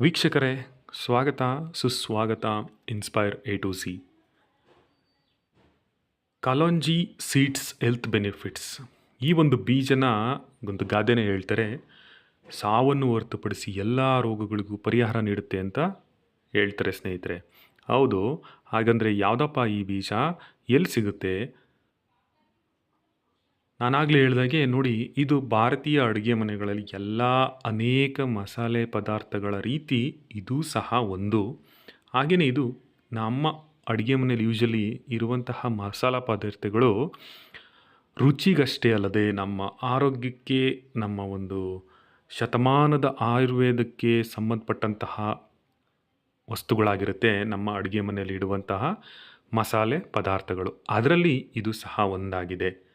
ವೀಕ್ಷಕರೇ, ಸ್ವಾಗತ, ಸುಸ್ವಾಗತ inspire A to C kalonji seeds health benefits. ಈ ಒಂದು ಬೀಜನ ಒಂದು ಗಾದೆನೇ ಹೇಳ್ತಾರೆ, ಸಾವನ್ನು ಹೊರತುಪಡಿಸಿ ಎಲ್ಲ ರೋಗಗಳಿಗೂ ಪರಿಹಾರ ನೀಡುತ್ತೆ ಅಂತ ಹೇಳ್ತಾರೆ ಸ್ನೇಹಿತರೆ. ಹೌದು, ಹಾಗಂದರೆ ಯಾವುದಪ್ಪ ಈ ಬೀಜ? ಎಲ್ಲಿ ಸಿಗುತ್ತೆ? ನಾನಾಗಲೇ ಹೇಳಿದಾಗೆ ನೋಡಿ, ಇದು ಭಾರತೀಯ ಅಡುಗೆ ಮನೆಗಳಲ್ಲಿ ಎಲ್ಲ ಅನೇಕ ಮಸಾಲೆ ಪದಾರ್ಥಗಳ ರೀತಿ ಇದು ಸಹ ಒಂದು. ಹಾಗೆಯೇ ಇದು ನಮ್ಮ ಅಡುಗೆ ಮನೆಯಲ್ಲಿ ಯೂಶಲಿ ಇರುವಂತಹ ಮಸಾಲ ಪದಾರ್ಥಗಳು ರುಚಿಗಷ್ಟೇ ಅಲ್ಲದೆ ನಮ್ಮ ಆರೋಗ್ಯಕ್ಕೆ, ನಮ್ಮ ಒಂದು ಶತಮಾನದ ಆಯುರ್ವೇದಕ್ಕೆ ಸಂಬಂಧಪಟ್ಟಂತಹ ವಸ್ತುಗಳಾಗಿರುತ್ತೆ ನಮ್ಮ ಅಡುಗೆ ಮನೆಯಲ್ಲಿ ಇಡುವಂತಹ ಮಸಾಲೆ ಪದಾರ್ಥಗಳು. ಅದರಲ್ಲಿ ಇದು ಸಹ ಒಂದಾಗಿದೆ.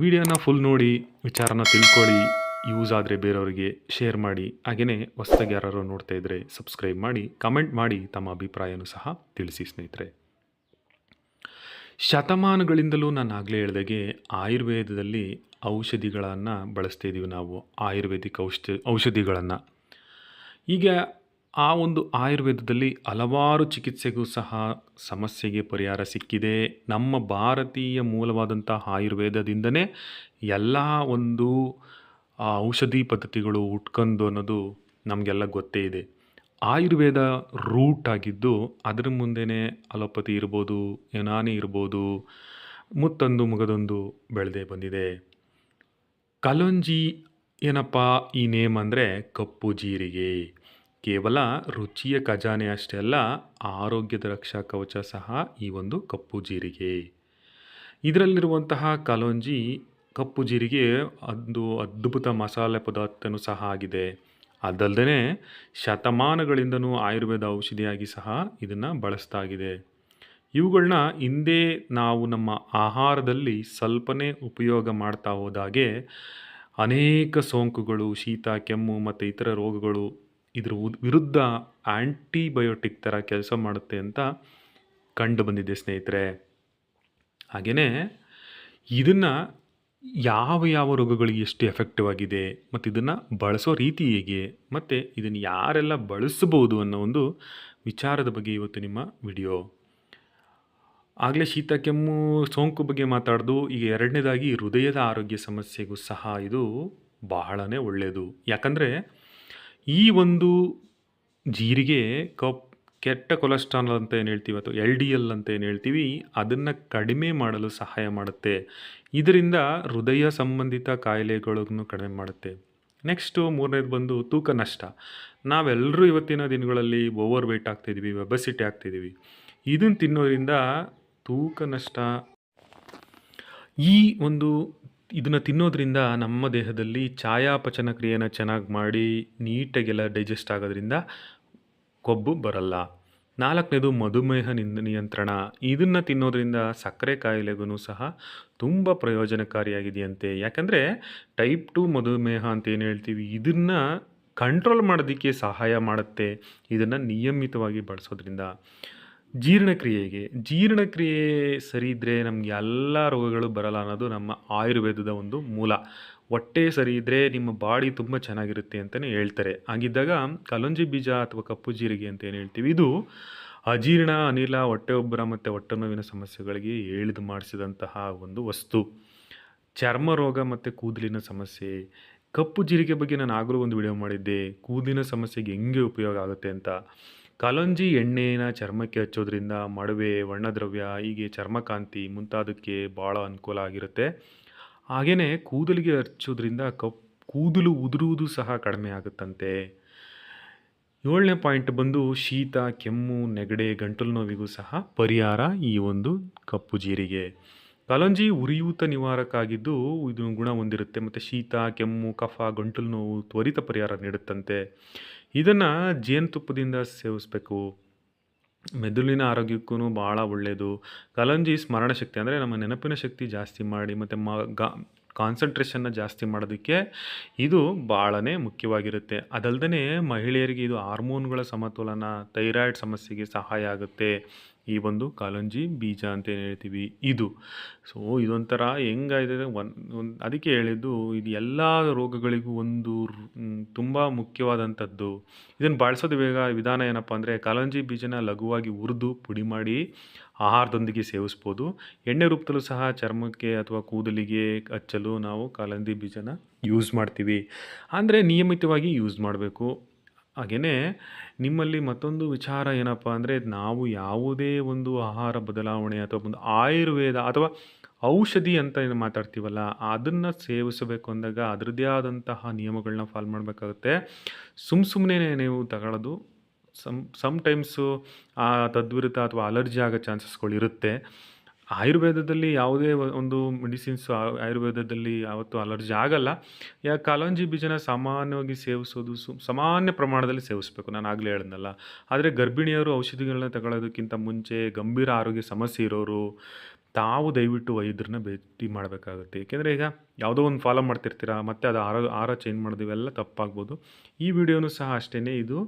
ವಿಡಿಯೋನ ಫುಲ್ ನೋಡಿ, ವಿಚಾರನ ತಿಳ್ಕೊಳ್ಳಿ ಯೂಸ್ ಆದರೆ ಬೇರೆಯವರಿಗೆ ಶೇರ್ ಮಾಡಿ ಹಾಗೆಯೇ ಹೊಸದಾಗಿ ಯಾರು ನೋಡ್ತಾ ಇದ್ದರೆ ಸಬ್ಸ್ಕ್ರೈಬ್ ಮಾಡಿ ಕಮೆಂಟ್ ಮಾಡಿ ತಮ್ಮ ಅಭಿಪ್ರಾಯನೂ ಸಹ ತಿಳಿಸಿ ಸ್ನೇಹಿತರೆ. ಶತಮಾನಗಳಿಂದಲೂ ನಾನು ಆಗಲೇ ಹೇಳಿದಾಗೆ ಆಯುರ್ವೇದದಲ್ಲಿ ಔಷಧಿಗಳನ್ನು ಬಳಸ್ತಾ ಇದ್ದೀವಿ ನಾವು, ಆಯುರ್ವೇದಿಕ್ ಔಷಧಿ ಔಷಧಿಗಳನ್ನು. ಈಗ ಆ ಒಂದು ಆಯುರ್ವೇದದಲ್ಲಿ ಹಲವಾರು ಚಿಕಿತ್ಸೆಗೂ ಸಹ ಸಮಸ್ಯೆಗೆ ಪರಿಹಾರ ಸಿಕ್ಕಿದೆ. ನಮ್ಮ ಭಾರತೀಯ ಮೂಲವಾದಂಥ ಆಯುರ್ವೇದದಿಂದನೇ ಎಲ್ಲ ಒಂದು ಔಷಧಿ ಪದ್ಧತಿಗಳು ಹುಟ್ಕೊಂಡು ಅನ್ನೋದು ನಮಗೆಲ್ಲ ಗೊತ್ತೇ ಇದೆ. ಆಯುರ್ವೇದ ರೂಟ್ ಆಗಿದ್ದು ಅದರ ಮುಂದೆನೇ ಅಲೋಪತಿ ಇರ್ಬೋದು, ಯುನಾನಿ ಇರ್ಬೋದು, ಮುತ್ತೊಂದು, ಮುಗದೊಂದು ಬೆಳೆದೇ ಬಂದಿದೆ. ಕಲೊಂಜಿ ಏನಪ್ಪ, ಈ ನೇಮ್ ಅಂದರೆ ಕಪ್ಪು ಜೀರಿಗೆ. ಕೇವಲ ರುಚಿಯ ಖಜಾನೆ ಅಷ್ಟೇ ಅಲ್ಲ, ಆರೋಗ್ಯದ ರಕ್ಷಾ ಕವಚ ಸಹ ಈ ಒಂದು ಕಪ್ಪು ಜೀರಿಗೆ. ಇದರಲ್ಲಿರುವಂತಹ ಕಲೋಂಜಿ ಕಪ್ಪು ಜೀರಿಗೆ ಒಂದು ಅದ್ಭುತ ಮಸಾಲೆ ಪದಾರ್ಥನೂ ಸಹ ಆಗಿದೆ. ಅದಲ್ಲದೆ ಶತಮಾನಗಳಿಂದನೂ ಆಯುರ್ವೇದ ಔಷಧಿಯಾಗಿ ಸಹ ಇದನ್ನು ಬಳಸ್ತಾಗಿದೆ. ಇವುಗಳನ್ನ ಹಿಂದೆ ನಾವು ನಮ್ಮ ಆಹಾರದಲ್ಲಿ ಸ್ವಲ್ಪನೇ ಉಪಯೋಗ ಮಾಡ್ತಾ ಹೋದಾಗೆ ಅನೇಕ ಸೋಂಕುಗಳು, ಶೀತ, ಕೆಮ್ಮು ಮತ್ತು ಇತರ ರೋಗಗಳು ಇದ್ರ ವಿರುದ್ಧ ಆ್ಯಂಟಿಬಯೋಟಿಕ್ ಥರ ಕೆಲಸ ಮಾಡುತ್ತೆ ಅಂತ ಕಂಡು ಬಂದಿದೆ ಸ್ನೇಹಿತರೆ. ಹಾಗೆಯೇ ಇದನ್ನು ಯಾವ ಯಾವ ರೋಗಗಳಿಗೆ ಎಷ್ಟು ಎಫೆಕ್ಟಿವ್ ಆಗಿದೆ ಮತ್ತು ಇದನ್ನು ಬಳಸೋ ರೀತಿ ಹೇಗೆ ಮತ್ತು ಇದನ್ನು ಯಾರೆಲ್ಲ ಬಳಸಬಹುದು ಅನ್ನೋ ಒಂದು ವಿಚಾರದ ಬಗ್ಗೆ ಇವತ್ತು ನಿಮ್ಮ ವಿಡಿಯೋ. ಆಗಲೇ ಶೀತ, ಕೆಮ್ಮು, ಸೋಂಕು ಬಗ್ಗೆ ಮಾತಾಡ್ದು ಈಗ ಎರಡನೇದಾಗಿ ಹೃದಯದ ಆರೋಗ್ಯ ಸಮಸ್ಯೆಗೂ ಸಹ ಇದು ಬಹಳನೇ ಒಳ್ಳೆಯದು ಯಾಕಂದರೆ ಈ ಒಂದು ಜೀರಿಗೆ ಕಪ್, ಕೆಟ್ಟ ಕೊಲೆಸ್ಟ್ರಾಲ್ ಅಂತ ಏನು ಹೇಳ್ತೀವಿ ಅಥವಾ ಎಲ್ ಡಿ ಎಲ್ ಅಂತ ಏನು ಹೇಳ್ತೀವಿ, ಅದನ್ನು ಕಡಿಮೆ ಮಾಡಲು ಸಹಾಯ ಮಾಡುತ್ತೆ. ಇದರಿಂದ ಹೃದಯ ಸಂಬಂಧಿತ ಕಾಯಿಲೆಗಳನ್ನು ಕಡಿಮೆ ಮಾಡುತ್ತೆ. ನೆಕ್ಸ್ಟು ಮೂರನೇದು ಬಂದು ತೂಕ ನಷ್ಟ. ನಾವೆಲ್ಲರೂ ಇವತ್ತಿನ ದಿನಗಳಲ್ಲಿ ಓವರ್ ವೆಯ್ಟ್ ಆಗ್ತಿದ್ದೀವಿ ವೆಬಸಿಟಿ ಆಗ್ತಿದ್ದೀವಿ ಇದನ್ನು ತಿನ್ನೋದ್ರಿಂದ ತೂಕ ನಷ್ಟ. ಈ ಒಂದು ಇದನ್ನು ತಿನ್ನೋದ್ರಿಂದ ನಮ್ಮ ದೇಹದಲ್ಲಿ ಛಾಯಾಪಚನ ಕ್ರಿಯೆನ ಚೆನ್ನಾಗಿ ಮಾಡಿ ನೀಟಾಗೆಲ್ಲ ಡೈಜೆಸ್ಟ್ ಆಗೋದ್ರಿಂದ ಕೊಬ್ಬು ಬರಲ್ಲ. ನಾಲ್ಕನೇದು ಮಧುಮೇಹ ನಿಯಂತ್ರಣ. ಇದನ್ನು ತಿನ್ನೋದ್ರಿಂದ ಸಕ್ಕರೆ ಕಾಯಿಲೆಗೂ ಸಹ ತುಂಬ ಪ್ರಯೋಜನಕಾರಿಯಾಗಿದೆಯಂತೆ. ಯಾಕಂದರೆ ಟೈಪ್ ಟು ಮಧುಮೇಹ ಅಂತ ಏನು ಹೇಳ್ತೀವಿ? ಇದನ್ನು ಕಂಟ್ರೋಲ್ ಮಾಡೋದಕ್ಕೆ ಸಹಾಯ ಮಾಡುತ್ತೆ. ಇದನ್ನು ನಿಯಮಿತವಾಗಿ ಬಳಸೋದ್ರಿಂದ. ಜೀರ್ಣಕ್ರಿಯೆಗೆ. ಜೀರ್ಣಕ್ರಿಯೆ ಸರಿ ಇದ್ದರೆ ನಮಗೆ ಎಲ್ಲ ರೋಗಗಳು ಬರಲ್ಲ ಅನ್ನೋದು ನಮ್ಮ ಆಯುರ್ವೇದದ ಒಂದು ಮೂಲ. ಹೊಟ್ಟೆ ಸರಿ ಇದ್ದರೆ ನಿಮ್ಮ ಬಾಡಿ ತುಂಬ ಚೆನ್ನಾಗಿರುತ್ತೆ ಅಂತಲೇ ಹೇಳ್ತಾರೆ. ಹಾಗಿದ್ದಾಗ ಕಲಂಜಿ ಬೀಜ ಅಥವಾ ಕಪ್ಪು ಜೀರಿಗೆ ಅಂತ ಏನು ಹೇಳ್ತೀವಿ? ಇದು ಅಜೀರ್ಣ, ಅನಿಲ ಹೊಟ್ಟೆ ಒಬ್ಬರ ಮತ್ತು ಹೊಟ್ಟೆ ನೋವಿನ ಸಮಸ್ಯೆಗಳಿಗೆ ಎಳೆದು ಮಾಡಿಸಿದಂತಹ ಒಂದು ವಸ್ತು. ಚರ್ಮ ರೋಗ ಮತ್ತು ಕೂದಲಿನ ಸಮಸ್ಯೆ. ಕಪ್ಪು ಜೀರಿಗೆ ಬಗ್ಗೆ ನಾನು ಆಗಲೂ ಒಂದು ವಿಡಿಯೋ ಮಾಡಿದ್ದೆ. ಕೂದಲಿನ ಸಮಸ್ಯೆಗೆ ಹೆಂಗೆ ಉಪಯೋಗ ಆಗುತ್ತೆ ಅಂತ. ಕಲಂಜಿ ಎಣ್ಣೆನ ಚರ್ಮಕ್ಕೆ ಹಚ್ಚೋದ್ರಿಂದ ಮಡವೆ, ವರ್ಣದ್ರವ್ಯ, ಹೀಗೆ ಚರ್ಮಕಾಂತಿ ಮುಂತಾದಕ್ಕೆ ಭಾಳ ಅನುಕೂಲ ಆಗಿರುತ್ತೆ. ಹಾಗೆಯೇ ಕೂದಲಿಗೆ ಹಚ್ಚೋದ್ರಿಂದ ಕಪ್, ಕೂದಲು ಉದುರುವುದು ಸಹ ಕಡಿಮೆ ಆಗುತ್ತಂತೆ. ಏಳನೇ ಪಾಯಿಂಟ್ ಬಂದು ಶೀತ, ಕೆಮ್ಮು, ನೆಗಡೆ, ಗಂಟಲು ನೋವಿಗೂ ಸಹ ಪರಿಹಾರ ಈ ಒಂದು ಕಪ್ಪು ಜೀರಿಗೆ. ಕಲಂಜಿ ಉರಿಯೂತ ನಿವಾರಕ ಆಗಿದ್ದು ಇದು ಗುಣ ಹೊಂದಿರುತ್ತೆ. ಮತ್ತು ಶೀತ, ಕೆಮ್ಮು, ಕಫ, ಗಂಟಲು ನೋವು ತ್ವರಿತ ಪರಿಹಾರ ನೀಡುತ್ತಂತೆ. ಇದನ್ನು ಜೇನುತುಪ್ಪದಿಂದ ಸೇವಿಸಬೇಕು. ಮೆದುಳಿನ ಆರೋಗ್ಯಕ್ಕೂ ಭಾಳ ಒಳ್ಳೆಯದು ಕಲಂಜಿ ಸ್ಮರಣ ಶಕ್ತಿ ಅಂದರೆ ನಮ್ಮ ನೆನಪಿನ ಶಕ್ತಿ ಜಾಸ್ತಿ ಮಾಡಿ ಮತ್ತು ಮ ಗಾ ಕಾನ್ಸಂಟ್ರೇಷನ್ನ ಜಾಸ್ತಿ ಮಾಡೋದಕ್ಕೆ ಇದು ಭಾಳನೇ ಮುಖ್ಯವಾಗಿರುತ್ತೆ. ಅದಲ್ಲದೆ ಮಹಿಳೆಯರಿಗೆ ಇದು ಹಾರ್ಮೋನ್ಗಳ ಸಮತೋಲನ, ಥೈರಾಯ್ಡ್ ಸಮಸ್ಯೆಗೆ ಸಹಾಯ ಆಗುತ್ತೆ. ಈ ಒಂದು ಕಾಲಂಜಿ ಬೀಜ ಅಂತ ಏನು ಹೇಳ್ತೀವಿ ಇದು. ಸೊ ಇದೊಂಥರ ಹೆಂಗಾಗಿದೆ ಒನ್, ಒಂದು, ಅದಕ್ಕೆ ಹೇಳಿದ್ದು ಇದು ಎಲ್ಲ ರೋಗಗಳಿಗೂ ಒಂದು ತುಂಬ ಮುಖ್ಯವಾದಂಥದ್ದು. ಇದನ್ನು ಬಳಸೋದು ಬೇಗ ವಿಧಾನ ಏನಪ್ಪ ಅಂದರೆ ಕಾಲಂಜಿ ಬೀಜನ ಲಘುವಾಗಿ ಹುರಿದು ಪುಡಿ ಮಾಡಿ ಆಹಾರದೊಂದಿಗೆ ಸೇವಿಸ್ಬೋದು. ಎಣ್ಣೆ ರೂಪದಲ್ಲೂ ಸಹ ಚರ್ಮಕ್ಕೆ ಅಥವಾ ಕೂದಲಿಗೆ ಹಚ್ಚಲು ನಾವು ಕಾಲಂದಿ ಬೀಜನ ಯೂಸ್ ಮಾಡ್ತೀವಿ. ಅಂದರೆ ನಿಯಮಿತವಾಗಿ ಯೂಸ್ ಮಾಡಬೇಕು. ಹಾಗೆಯೇ ನಿಮ್ಮಲ್ಲಿ ಮತ್ತೊಂದು ವಿಚಾರ ಏನಪ್ಪ ಅಂದರೆ ನಾವು ಯಾವುದೇ ಒಂದು ಆಹಾರ ಬದಲಾವಣೆ ಅಥವಾ ಒಂದು ಆಯುರ್ವೇದ ಅಥವಾ ಔಷಧಿ ಅಂತ ಏನು ಮಾತಾಡ್ತೀವಲ್ಲ, ಅದನ್ನು ಸೇವಿಸಬೇಕು ಅಂದಾಗ ಅದರದ್ದೇ ಆದಂತಹ ನಿಯಮಗಳನ್ನ ಫಾಲೋ ಮಾಡಬೇಕಾಗುತ್ತೆ. ಸುಮ್ಮ ಸುಮ್ಮನೆ ನೀವು ತಗೊಳ್ಳೋದು ಸಮ್ ಸಮ್ ಟೈಮ್ಸು ತದ್ವಿರುದ್ಧ ಅಥವಾ ಅಲರ್ಜಿ ಆಗೋ ಚಾನ್ಸಸ್ಗಳಿರುತ್ತೆ ಆಯುರ್ವೇದದಲ್ಲಿ ಯಾವುದೇ ಒಂದು ಮೆಡಿಸಿನ್ಸ್ ಆಯುರ್ವೇದದಲ್ಲಿ ಯಾವತ್ತೂ ಅಲರ್ಜಿ ಆಗಲ್ಲ. ಯಾ, ಕಾಲಂಜಿ ಬೀಜನ ಸಾಮಾನ್ಯವಾಗಿ ಸೇವಿಸೋದು ಸು, ಸಾಮಾನ್ಯ ಪ್ರಮಾಣದಲ್ಲಿ ಸೇವಿಸಬೇಕು. ನಾನು ಆಗಲೇ ಹೇಳಿದ್ನಲ್ಲ. ಆದರೆ ಗರ್ಭಿಣಿಯರು ಔಷಧಿಗಳನ್ನ ತಗೊಳ್ಳೋದಕ್ಕಿಂತ ಮುಂಚೆ ಗಂಭೀರ ಆರೋಗ್ಯ ಸಮಸ್ಯೆ ಇರೋರು ತಾವು ದಯವಿಟ್ಟು ವೈದ್ಯರನ್ನ ಭೇಟಿ ಮಾಡಬೇಕಾಗುತ್ತೆ. ಏಕೆಂದರೆ ಈಗ ಯಾವುದೋ ಒಂದು ಫಾಲೋ ಮಾಡ್ತಿರ್ತೀರ, ಮತ್ತೆ ಅದು ಆರೋ ಆರೋ ಚೇಂಜ್ ಮಾಡಿದಿವೆಲ್ಲ ತಪ್ಪಾಗ್ಬೋದು. ಈ ವಿಡಿಯೋನು ಸಹ ಅಷ್ಟೇ ಇದು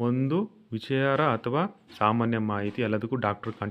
ಒಂದು ವಿಚಾರ ಅಥವಾ ಸಾಮಾನ್ಯ ಮಾಹಿತಿ, ಎಲ್ಲದಕ್ಕೂ ಡಾಕ್ಟ್ರ್ ಕಾಂಟ್ಯಾಕ್ಟ್